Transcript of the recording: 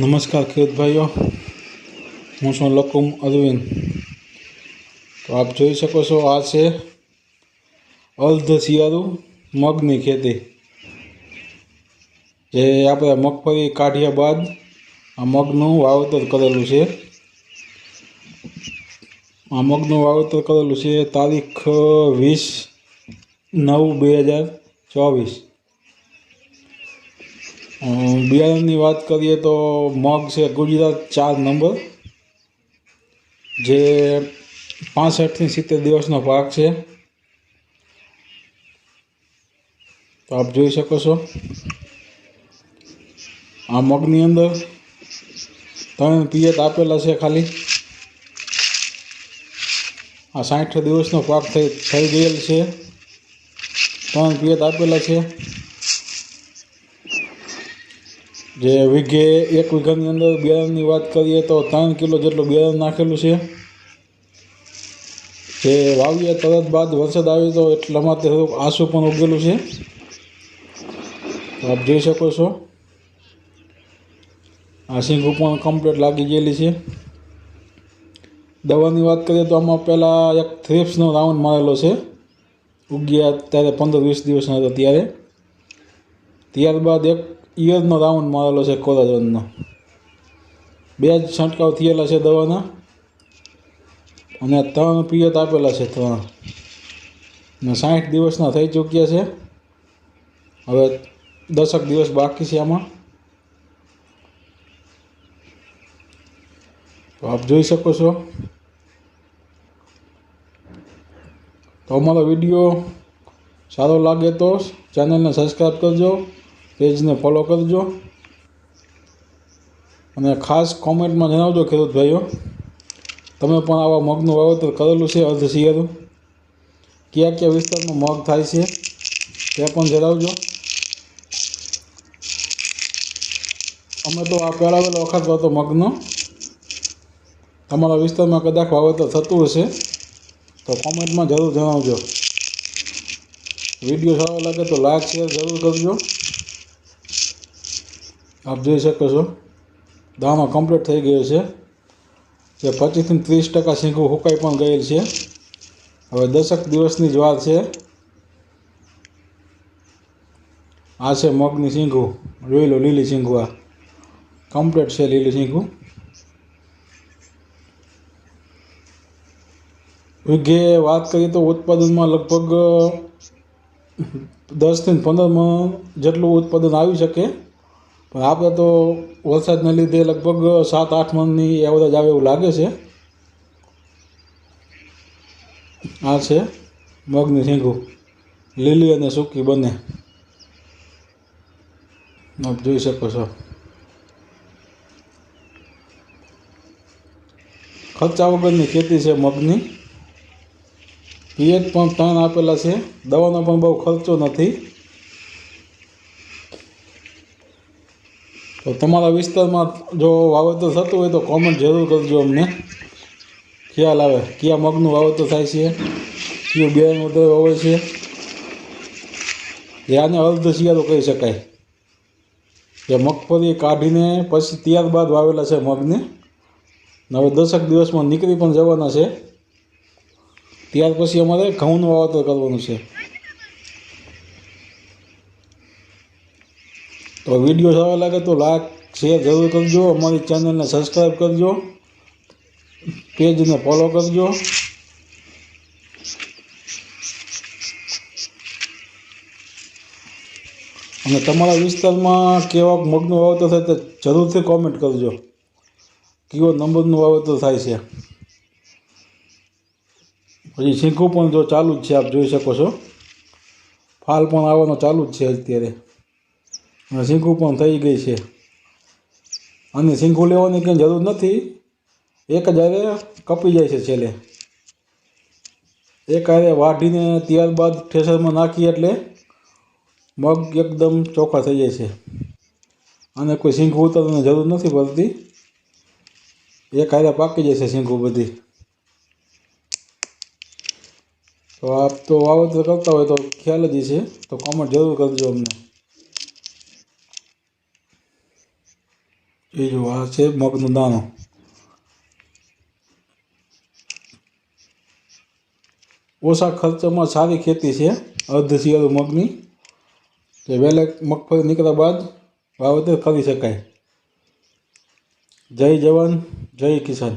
નમસ્કાર ખેડૂત ભાઈઓ, હું છું લકુમ અરવિંદ. તો આપ જોઈ શકો છો, આ છે અર્ધ શિયાળુ મગની ખેતી. જે આપણે મગફળી કાઢ્યા બાદ આ મગનું વાવેતર કરેલું છે. આ મગનું વાવેતર કરેલું છે તારીખ વીસ નવ બે હજાર ચોવીસ. બિયારણની વાત કરીએ તો મગ છે ગુજરાત ચાર નંબર, જે પાસઠથી સિત્તેર દિવસનો પાક છે. તો આપ જોઈ શકો છો. આ મગની અંદર ત્રણ પિયત આપેલા છે ખાલી. આ સાઠ દિવસનો પાક થઈ થઈ ગયેલ છે. ત્રણ પિયત આપેલા છે. જે વીઘે એક વીઘાની અંદર બિયારણની વાત કરીએ તો ત્રણ કિલો જેટલું બિયારણ નાખેલું છે. જે વાવ્યા તરત બાદ વરસાદ આવ્યો તો એટલા માટે થોડુંક આંસુ પણ ઉગેલું છે. આપ જોઈ શકો છો. આ સિંગ પણ કમ્પ્લીટ લાગી ગયેલી છે. દવાની વાત કરીએ તો આમાં પહેલાં એક થ્રિપ્સનો રાઉન્ડ મારેલો છે. ઉગ્યા ત્યારે પંદર વીસ દિવસના હતા ત્યારે. ત્યારબાદ એક ઈયરનો રાઉન્ડ મારેલો છે કોરાજનનો બે જ છંટકાવ થયેલા છે દવાના. અને ત્રણ પિયત આપેલા છે ત્રણ. ને સાઠ દિવસના થઈ ચૂક્યા છે. હવે દસક દિવસ બાકી છે આમાં. તો આપ જોઈ શકો છો. તો અમારો વીડિયો સારો લાગે તો ચેનલને સબસ્ક્રાઈબ કરજો. પેજને ફોલો કરજો. અને ખાસ કોમેન્ટમાં જણાવજો, ખેડૂત ભાઈઓ. તમે પણ આવા મગનું વાવેતર કરેલું છે, અર્ધ શિયાળું. કયા કયા વિસ્તારમાં મગ થાય છે, તે પણ જણાવજો. અમે તો આ પહેલાવેલો વખત હતો મગનો. તમારા વિસ્તારમાં કદાચ વાવેતર થતું હશે, તો કોમેન્ટમાં જરૂર જણાવજો. વીડિયો સારો લાગે તો લાઈક, શેર જરૂર કરજો. આપ જોઈ શકો છો. દાણો કમ્પ્લીટ થઈ ગયો છે. જે પચીસથી ત્રીસ ટકા શીંગું હુકાઈ પણ ગયેલ છે. હવે દસક દિવસની જ વાર છે. આ છે મગની શીંગું. જોઈ લો લીલી શીંગું આ. કમ્પ્લીટ છે લીલી શીંગું. વિઘે વાત કરીએ તો ઉત્પાદનમાં લગભગ દસથી પંદર જેટલું ઉત્પાદન આવી શકે. પણ આપણે તો વરસાદને લીધે લગભગ સાત, આઠ મણની એવરેજ આવે એવું લાગે છે. આ છે મગની શીંગું લીલી અને સૂકી બંને. આપ જોઈ શકો છો. ખર્ચા વગરની ખેતી છે મગની. પિયત પણ ત્રણ આપેલા છે. દવાનો પણ બહુ ખર્ચો નથી. તો તમારા વિસ્તારમાં જો વાવેતર થતું હોય તો કોમેન્ટ જરૂર કરજો અમને. ખ્યાલ આવે કયા મગનું વાવેતર થાય છે, કયું બિયારણ વધારે વાવે છે. એ આને અર્ધ શિયાળો કહી શકાય. કે મગફળી કાઢીને પછી ત્યારબાદ વાવેલા છે મગને. હવે દસક દિવસમાં નીકળી પણ જવાના છે. ત્યાર પછી અમારે ઘઉંનું વાવેતર કરવાનું છે. તો વીડિયો સારો લાગે તો લાઈક, શેર જરૂર કરજો. અમારી ચેનલને સબસ્ક્રાઈબ કરજો. પેજને ફોલો કરજો. અને તમારા વિસ્તારમાં કેવા મગનું વાવેતર થાય તે જરૂરથી કોમેન્ટ કરજો. કેવો નંબરનું વાવેતર થાય છે. પછી શીખવું પણ જો ચાલુ જ છે, આપ જોઈ શકો છો. ફાલ પણ આવવાનો ચાલુ જ છે અત્યારે. અને પણ થઈ ગઈ છે. અને શીંખું લેવાની કંઈ જરૂર નથી. એક જ હારે કપી જાય છે છેલ્લે. એક હારે વાઢીને ત્યારબાદ થ્રેસરમાં નાખીએ એટલે મગ એકદમ ચોખ્ખા થઈ જાય છે. અને કોઈ શીંખું ઉતરવાની જરૂર નથી પડતી. એક હારે પાકી જાય છે શીંખું બધી. તો આપ તો વાવતર કરતા હોય તો ખ્યાલ જ છે. તો કોમેન્ટ જરૂર કરજો અમને. એ જો આ છે મગનો દાણો ઓછા ખર્ચમાં સારી ખેતી છે અર્ધ શિયાળુ મગની તે વહેલા મગફળી નીકળ્યા બાદ વાવેતર કરી શકાય જય જવાન જય કિસાન